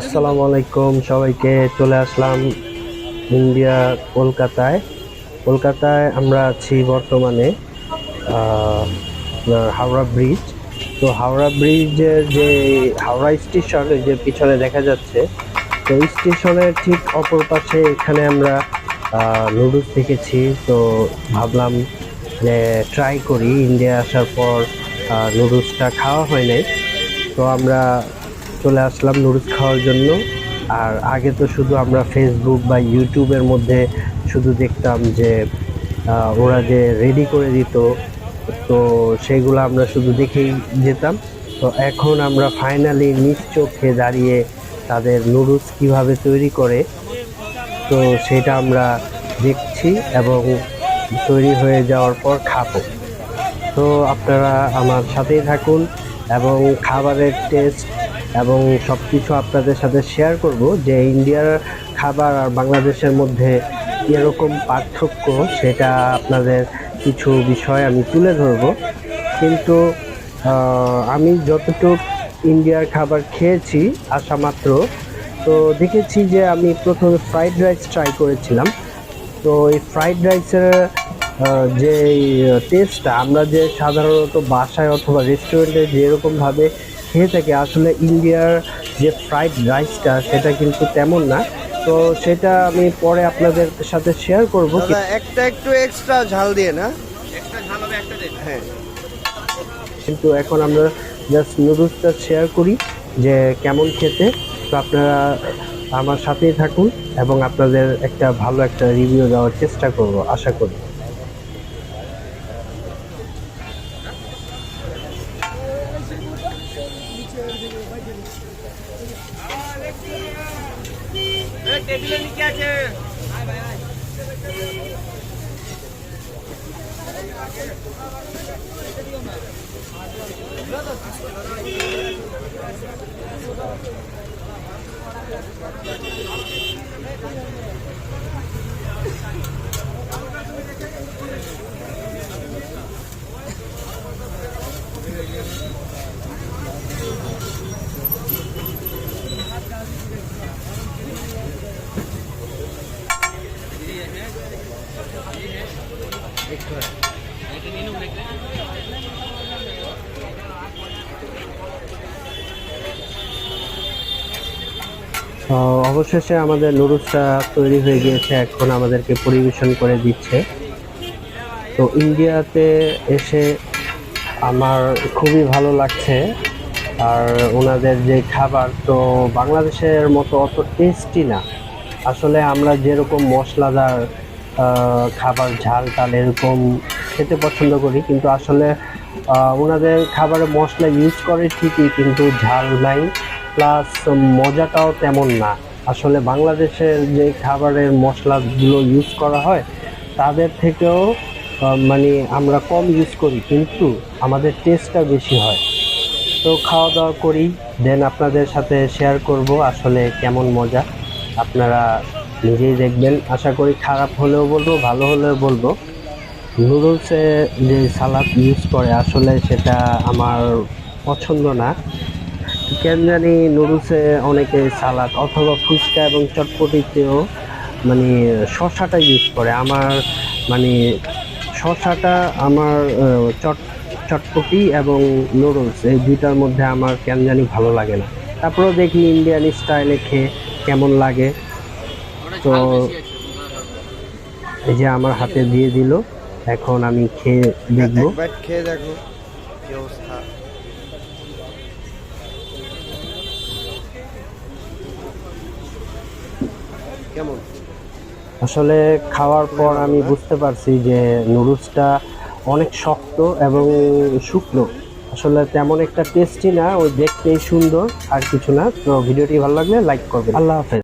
আসসালামু আলাইকুম সবাইকে চলে আসলাম ইন্ডিয়া, কলকাতায়। কলকাতায় আমরা আছি বর্তমানে হাওড়া ব্রিজ। তো হাওড়া ব্রিজের যে, হাওড়া স্টেশন যে পিছনে দেখা যাচ্ছে, তো স্টেশনের ঠিক অপর পাশে এখানে আমরা নুডলস দেখেছি। তো ভাবলাম যে ট্রাই করি। ইন্ডিয়া আসার পর নুডলসটা খাওয়া হয় নাই। তো আমরা চলে আসলাম নুডলস খাওয়ার জন্য। আর আগে তো শুধু আমরা ফেসবুক বা ইউটিউবের মধ্যে শুধু দেখতাম যে ওরা যে রেডি করে দিত, তো সেগুলো আমরা শুধু দেখেই যেতাম। তো এখন আমরা ফাইনালি নিজ চোখে দাঁড়িয়ে তাদের নুডলস কীভাবে তৈরি করে, তো সেটা আমরা দেখছি এবং তৈরি হয়ে যাওয়ার পর খাব। তো আপনারা আমার সাথেই থাকুন এবং খাবারের টেস্ট এবং সব কিছু আপনাদের সাথে শেয়ার করব যে ইন্ডিয়ার খাবার আর বাংলাদেশের মধ্যে এরকম পার্থক্য সেটা আপনাদের কিছু বিষয় আমি তুলে ধরবো। কিন্তু আমি যতটুকু ইন্ডিয়ার খাবার খেয়েছি আসা মাত্র, তো দেখেছি যে আমি প্রথমে ফ্রাইড রাইস ট্রাই করেছিলাম। তো এই ফ্রাইড রাইসের যে টেস্টটা আমরা যে সাধারণত বাসায় অথবা রেস্টুরেন্টে যেরকমভাবে খেয়ে থাকি। আসলে ইন্ডিয়ার যে ফ্রাইড রাইসটা সেটা কিন্তু তেমন না। তো সেটা আমি পরে আপনাদের সাথে শেয়ার করব। একটা একটু এক্সট্রা ঝাল দিয়ে না? হ্যাঁ। কিন্তু এখন আমরা জাস্ট নুডলসটা শেয়ার করি যে কেমন খেতে। তো আপনারা আমার সাথেই থাকুন এবং আপনাদের একটা ভালো একটা রিভিউ দেওয়ার চেষ্টা করব আশা করি। টেবিলের নিচে আছে Thank you. অবশেষে আমাদের নুডলসটা তৈরি হয়ে গিয়েছে, এখন আমাদেরকে পরিবেশন করে দিচ্ছে। তো ইন্ডিয়াতে এসে আমার খুবই ভালো লাগছে। আর ওনাদের যে খাবার, তো বাংলাদেশের মতো অত টেস্টি না। আসলে আমরা যেরকম মশলাদার খাবার ঝাল টাল এরকম খেতে পছন্দ করি, কিন্তু আসলে ওনাদের খাবারে মশলা ইউজ করে ঠিকই, কিন্তু ঝাল নাই প্লাস মজাটাও তেমন না। আসলে বাংলাদেশের যে খাবারের মশলাগুলো ইউজ করা হয়, তাদের থেকেও মানে আমরা কম ইউজ করি, কিন্তু আমাদের টেস্টটা বেশি হয়। তো খাওয়া দাওয়া করি দেন আপনাদের সাথে শেয়ার করব আসলে কেমন মজা। আপনারা নিজেই দেখবেন। আশা করি খারাপ হলেও বলব, ভালো হলেও বলব। নুডলসে যে সালাদ ইউজ করে, আসলে সেটা আমার পছন্দ না। কেন জানি নুডলসে অনেকে সালাদ অথবা ফুচকা এবং চটপটিতেও মানে শশাটা ইউজ করে। আমার মানে শশাটা আমার চট, চটপটি এবং নুডলস এই দুইটার মধ্যে আমার কেন জানি ভালো লাগে না। তারপরেও দেখি ইন্ডিয়ান স্টাইলে খেয়ে কেমন লাগে। তো এই যে আমার হাতে দিয়ে দিল এখন আমি খেয়ে দেখব। খেয়ে দেখো কি অবস্থা। কেমন? আসলে খাওয়ার পর আমি বুঝতে পারছি যে নুডলসটা অনেক শক্ত এবং শুকনো। আসলে তেমন একটা টেস্টি না ওই দেখতেই সুন্দর আর কিছু না। তো ভিডিওটি ভালো লাগলে লাইক করবেন। আল্লাহ হাফেজ।